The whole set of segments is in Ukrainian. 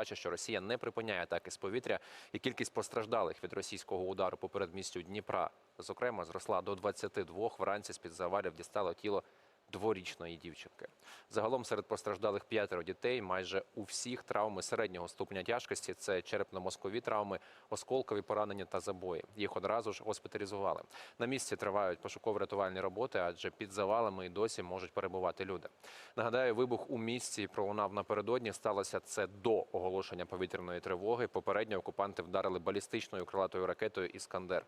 паче, що Росія не припиняє атаки з повітря, і кількість постраждалих від російського удару по передмістю Дніпра, зокрема, зросла до 22. Вранці з-під завалів дістало тіло дворічної дівчинки. Загалом серед постраждалих п'ятеро дітей. Майже у всіх травми середнього ступеня тяжкості це черепно-мозкові травми, осколкові поранення та забої. Їх одразу ж госпіталізували. На місці тривають пошуково-рятувальні роботи, адже під завалами і досі можуть перебувати люди. Нагадаю, вибух у місці пролунав напередодні. Сталося це до оголошення повітряної тривоги. Попередньо окупанти вдарили балістичною крилатою ракетою Іскандер.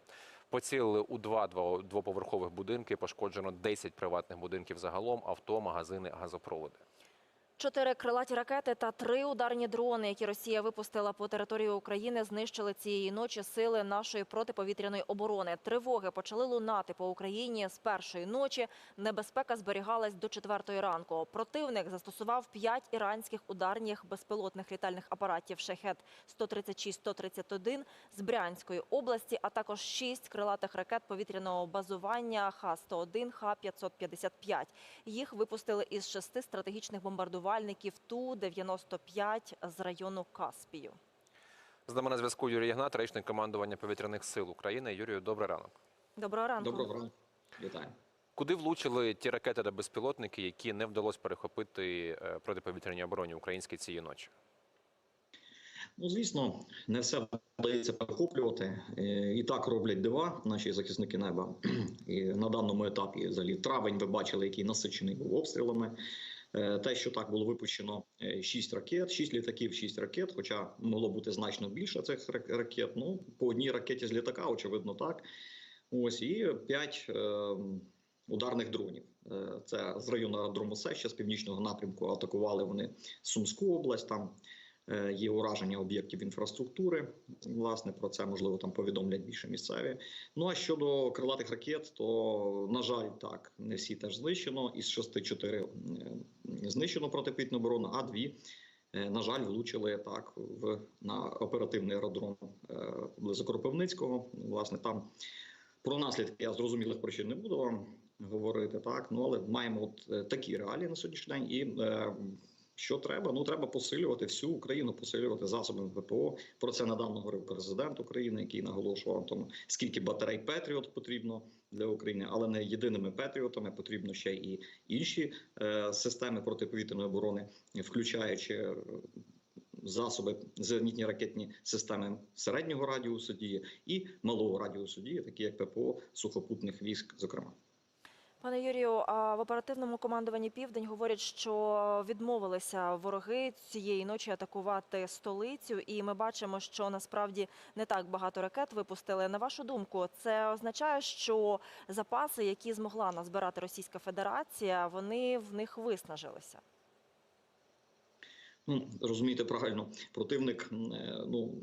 Поцілили у два дво- двоповерхових будинки. Пошкоджено 10 приватних будинків загалом, авто, магазини, газопроводи. Чотири крилаті ракети та три ударні дрони, які Росія випустила по території України, знищили цієї ночі сили нашої протиповітряної оборони. Тривоги почали лунати по Україні з першої ночі. Небезпека зберігалась до четвертої ранку. Противник застосував п'ять іранських ударних безпілотних літальних апаратів «Шахет» 136-131 з Брянської області, а також шість крилатих ракет повітряного базування Х-101, Х-555. Їх випустили із шести стратегічних бомбардувальників Ту-95 з району Каспію. З нами на зв'язку Юрій Ігнат, речник командування повітряних сил України. Юрію, добрий ранок. Доброго ранку. Доброго ранку. Вітаю. Куди влучили ті ракети та безпілотники, які не вдалося перехопити е, протиповітряній обороні українській цієї ночі? Ну, звісно, не все вдається перехоплювати. Е, І так роблять дива наші захисники неба. І на даному етапі, взагалі, травень, ви бачили, який насичений був обстрілами. Е, Те, що так було випущено 6 ракет, 6 літаків, 6 ракет, хоча могло бути значно більше цих рак- ракет. Ну, по одній ракеті з літака, очевидно, так. Ось і 5 ударних дронів. Е, Це з району аеродрому Сеща, з північного напрямку атакували вони Сумську область. Там е, є ураження об'єктів інфраструктури. Власне, про це можливо там повідомлять більше місцеві. Ну а щодо крилатих ракет, то на жаль, так не всі теж знищено. Із шести чотири е, знищено протиповітряну оборону, а дві. е, На жаль, влучили так в на оперативний аеродром е, поблизу Кропивницького. Власне, там про наслідки я зрозумілих причин не буду вам говорити, так ну але маємо от е, такі реалії на сьогоднішній день. І е, що треба? Ну треба посилювати всю Україну, посилювати засобами ППО. Про це недавно говорив президент України, який наголошував тому, скільки батарей Петріот потрібно для України, але не єдиними Петріотами потрібно ще і інші е, системи протиповітряної оборони, включаючи. е, Засоби зенітні ракетні системи середнього радіусу дії і малого радіусу дії, такі як ППО сухопутних військ, зокрема. Пане Юрію, а в оперативному командуванні Південь говорять, що відмовилися вороги цієї ночі атакувати столицю, і ми бачимо, що насправді не так багато ракет випустили. На вашу думку, це означає, що запаси, які змогла назбирати Російська Федерація, вони в них виснажилися. Ну розумієте правильно, противник е, ну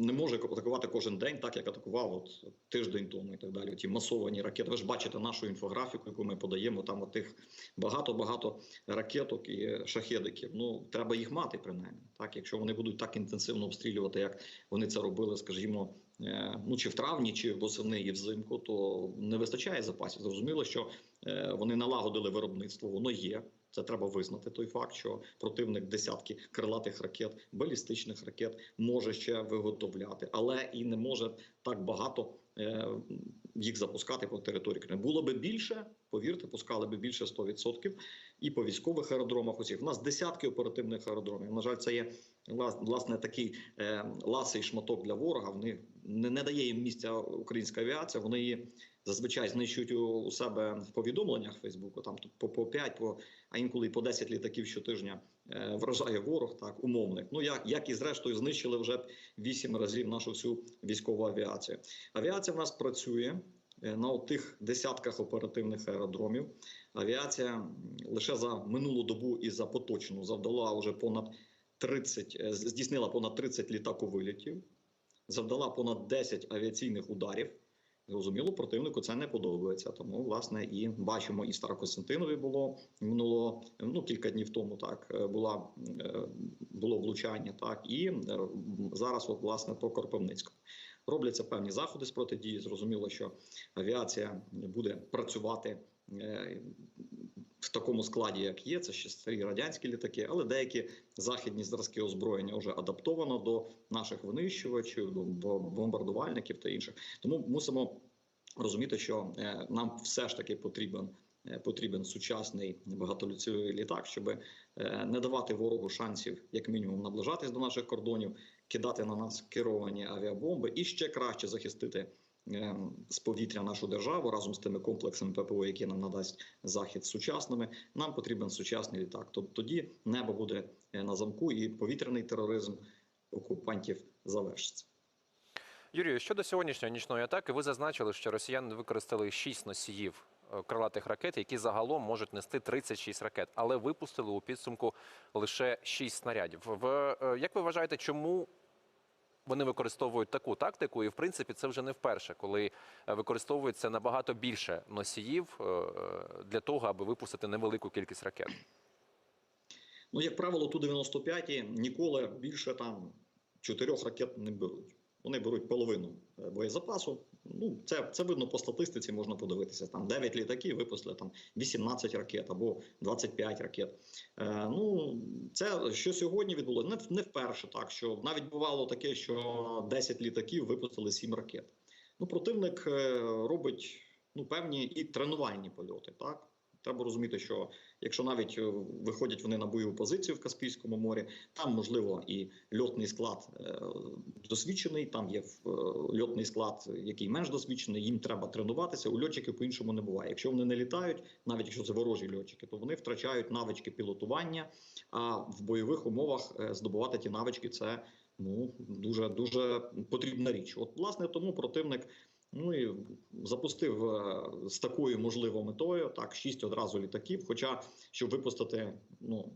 не може атакувати кожен день, так як атакував от тиждень тому і так далі. Ті масовані ракети. Ви ж бачите нашу інфографіку, яку ми подаємо. Там тих багато багато ракеток і шахедиків. Ну треба їх мати принаймні. Так, якщо вони будуть так інтенсивно обстрілювати, як вони це робили, скажімо, е, ну чи в травні, чи восени і взимку, то не вистачає запасів. Зрозуміло, що е, вони налагодили виробництво, воно є. Це треба визнати той факт, що противник десятки крилатих ракет, балістичних ракет може ще виготовляти, але і не може так багато е, їх запускати по території країни. Було би більше, повірте, пускали би більше 100%. І по військових аеродромах. Усіх у нас десятки оперативних аеродромів. На жаль, це є власне такий е, ласий шматок для ворога. Вони не, не дає їм місця українська авіація. Вони її зазвичай знищують у, себе в повідомленнях Фейсбуку. Там по, по 5, по а інколи по 10 літаків щотижня е, вражає ворог, так умовних. Ну як, як і зрештою знищили вже 8 разів нашу всю військову авіацію. Авіація в нас працює. е, На тих десятках оперативних аеродромів авіація лише за минулу добу і за поточну завдала вже понад 30, е, здійснила понад 30 літаковилітів, завдала понад 10 авіаційних ударів. Зрозуміло, противнику це не подобається. Тому, власне, і бачимо, і Старокостянтинові було минуло ну кілька днів тому. Так е, була е, було влучання, так і е, зараз, от власне, по Кропивницькому. Робляться певні заходи з протидії. Зрозуміло, що авіація буде працювати такому складі, як є, це ще старі радянські літаки, але деякі західні зразки озброєння вже адаптовано до наших винищувачів, до бомбардувальників та інших. Тому мусимо розуміти, що е, нам все ж таки потрібен. е, Потрібен сучасний багатолюцевий літак, щоб е, не давати ворогу шансів, як мінімум, наближатись до наших кордонів, кидати на нас керовані авіабомби і ще краще захистити з повітря нашу державу разом з тими комплексами ППО, які нам надасть захід сучасними. Нам потрібен сучасний літак. Тоб- Тоді небо буде е, на замку, і повітряний тероризм окупантів завершиться. Юрію, щодо сьогоднішньої нічної атаки, ви зазначили, що росіяни використали 6 носіїв е, крилатих ракет, які загалом можуть нести 36 ракет, але випустили у підсумку лише 6 снарядів. В е, як ви вважаєте, чому вони використовують таку тактику? І в принципі це вже не вперше, коли е, використовується набагато більше носіїв е, для того, аби випустити невелику кількість ракет. Ну, як правило, ту 95 ніколи більше там чотирьох ракет не беруть. Вони беруть половину е, боєзапасу. Ну, це, це видно по статистиці, можна подивитися. Там 9 літаків випустили там 18 ракет або 25 ракет. Е, ну, це що сьогодні відбулося. Не, не вперше так, що навіть бувало таке, що 10 літаків випустили 7 ракет. Ну, противник е, робить ну, певні і тренувальні польоти. Так? Треба розуміти, що якщо навіть е, виходять вони на бойову позицію в Каспійському морі, там можливо і льотний склад е, досвідчений. Там є е, льотний склад, який менш досвідчений. Їм треба тренуватися. У льотчиків по-іншому не буває. Якщо вони не літають, навіть якщо це ворожі льотчики, то вони втрачають навички пілотування. А в бойових умовах здобувати ті навички це ну дуже дуже потрібна річ. От власне тому противник. Ну і запустив е, з такою можливою метою так шість одразу літаків. Хоча щоб випустити, ну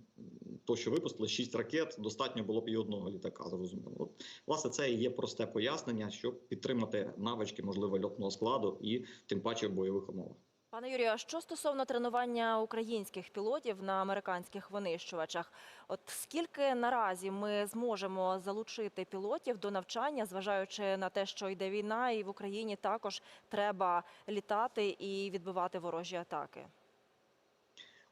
то, що випустили шість ракет, достатньо було б і одного літака. Зрозуміло. От власне це і є просте пояснення, щоб підтримати навички можливо льотного складу і тим паче в бойових умовах. Пане Юрію, а що стосовно тренування українських пілотів на американських винищувачах, от скільки наразі ми зможемо залучити пілотів до навчання, зважаючи на те, що йде війна, і в Україні також треба літати і відбивати ворожі атаки?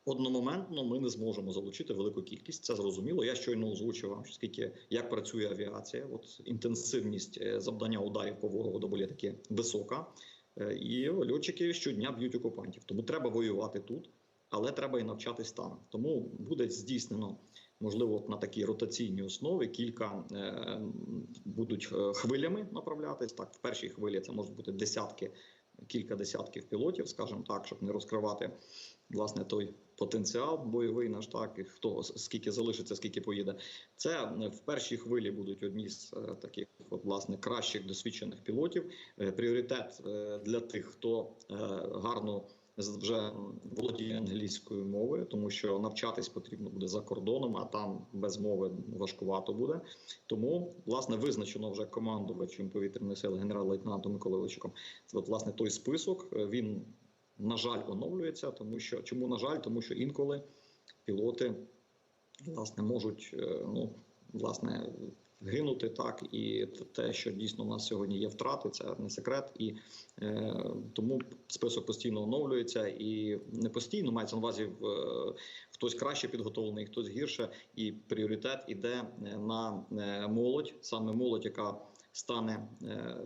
Одномоментно ми не зможемо залучити велику кількість. Це зрозуміло. Я щойно озвучив вам, скільки як працює авіація. От інтенсивність е, завдання ударів по ворогу доволі таки висока. Е, І льотчики щодня б'ють окупантів. Тому треба воювати тут, але треба і навчатись там. Тому буде здійснено. Можливо, на такій ротаційній основі кілька е, будуть е, хвилями направлятись. Так, в першій хвилі це можуть бути десятки, кілька десятків пілотів, скажімо так, щоб не розкривати власне той потенціал бойовий наш так, і хто скільки залишиться, скільки поїде. Це е, в першій хвилі будуть одні з е, таких от, власне кращих досвідчених пілотів. Е, Пріоритет для тих, хто гарно вже володіє англійською мовою, тому що навчатись потрібно буде за кордоном, а там без мови важкувато буде. Тому власне визначено вже командувачем повітряної сили генерал-лейтенантом Миколою Личиком. Це от, власне той список. Він на жаль оновлюється, тому що чому на жаль, тому що інколи пілоти власне можуть е, ну власне гинути так, і те, що дійсно в нас сьогодні є втрати, це не секрет, і е, тому список постійно оновлюється і не постійно мається на увазі в е, хтось краще підготовлений, хтось гірше, і пріоритет іде е, на е, молодь, саме молодь, яка стане е,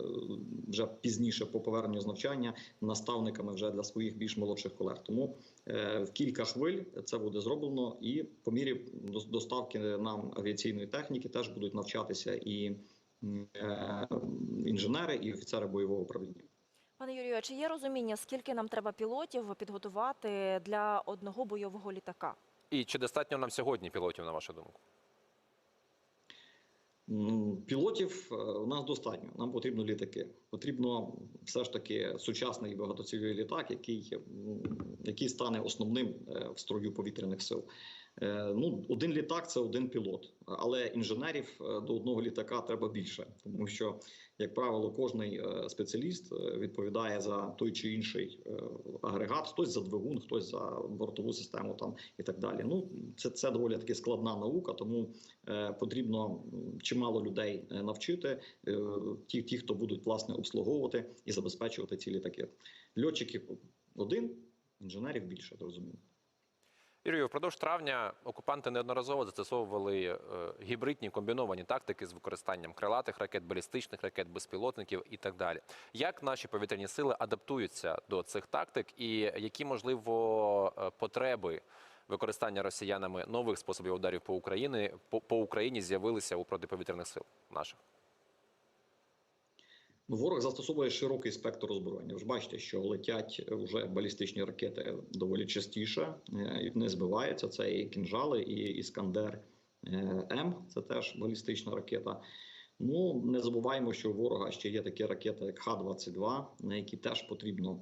вже пізніше по поверненню з навчання наставниками вже для своїх більш молодших колег. Тому е, в кілька хвиль це буде зроблено, і по мірі дос- доставки нам авіаційної техніки теж будуть навчатися і е, інженери, і офіцери бойового управління. Пане Юрію, а чи є розуміння, скільки нам треба пілотів підготувати для одного бойового літака? І чи достатньо нам сьогодні пілотів, на вашу думку? Пілотів е, у нас достатньо. Нам потрібно літаки. Потрібно все ж таки сучасний багатоцільовий літак, який, який стане основним е, в строю повітряних сил. Е, Ну, один літак це один пілот, але інженерів е, до одного літака треба більше, тому що, як правило, кожний е, спеціаліст відповідає за той чи інший агрегат, хтось за двигун, хтось за бортову систему там і так далі. Ну, це, це доволі таки складна наука, тому потрібно чимало людей навчити. Ті, ті, хто будуть власне обслуговувати і забезпечувати ці літаки. Льотчиків один, інженерів більше, зрозуміло. Юрію, впродовж травня окупанти неодноразово застосовували е, гібридні комбіновані тактики з використанням крилатих ракет, балістичних ракет, безпілотників і так далі. Як наші повітряні сили адаптуються до цих тактик, і які можливо е, потреби використання росіянами нових способів ударів по Україні по, по Україні з'явилися у протиповітряних сил наших? Ну, ворог застосовує широкий спектр озброєння. Ви ж бачите, що летять вже балістичні ракети доволі частіше, е, і вони збиваються. Це і кінжали, і іскандер е, М. Це теж балістична ракета. Ну не забуваємо, що у ворога ще є такі ракети, як Х-22, на які теж потрібно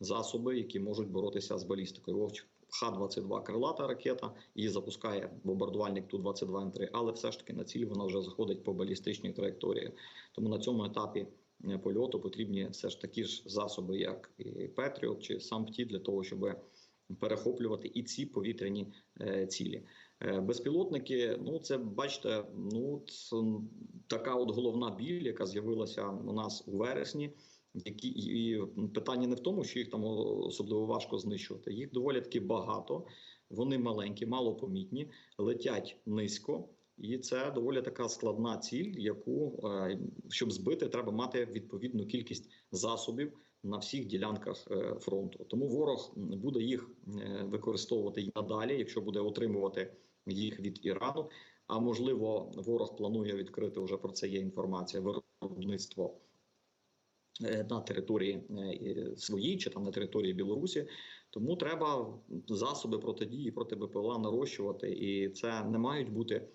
засоби, які можуть боротися з балістикою. Вовч Х-22 крилата ракета, її запускає бомбардувальник Ту-22М3, але все ж таки на ціль вона вже заходить по балістичній траєкторії. Тому на цьому етапі польоту потрібні все ж такі ж засоби, як і Петріот чи сам ПТІ, для того, щоб перехоплювати і ці повітряні е, цілі. Е, Безпілотники, ну це бачите, ну це така от головна біль, яка з'явилася у нас у вересні. Які і питання не в тому, що їх там особливо важко знищувати. Їх доволі таки багато. Вони маленькі, малопомітні, летять низько, і це доволі така складна ціль, яку е, щоб збити, треба мати відповідну кількість засобів на всіх ділянках е, фронту. Тому ворог буде їх е, використовувати і надалі, якщо буде отримувати їх від Ірану. А можливо, ворог планує відкрити вже про це є інформація. Виробництво на території своїй чи там на території Білорусі. Тому треба засоби протидії проти БПЛА нарощувати, і це не мають бути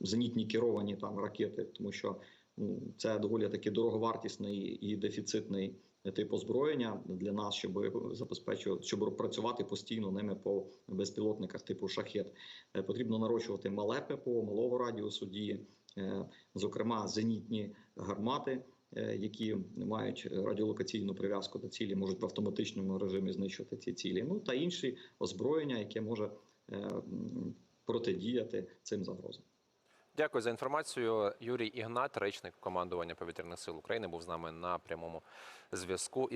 зенітні керовані там ракети, тому що ну, це доволі таки дороговартісний і дефіцитний тип озброєння для нас, щоб забезпечувати, щоб працювати постійно ними по безпілотниках типу шахет. Е, Потрібно нарощувати мале ППО, малого радіусу дії, е, зокрема зенітні гармати. е, Які мають радіолокаційну прив'язку до цілі, можуть в автоматичному режимі знищувати ці цілі. Ну та інші озброєння, яке може е, протидіяти цим загрозам. Дякую за інформацію. Юрій Ігнат, речник командування повітряних сил України, був з нами на прямому зв'язку.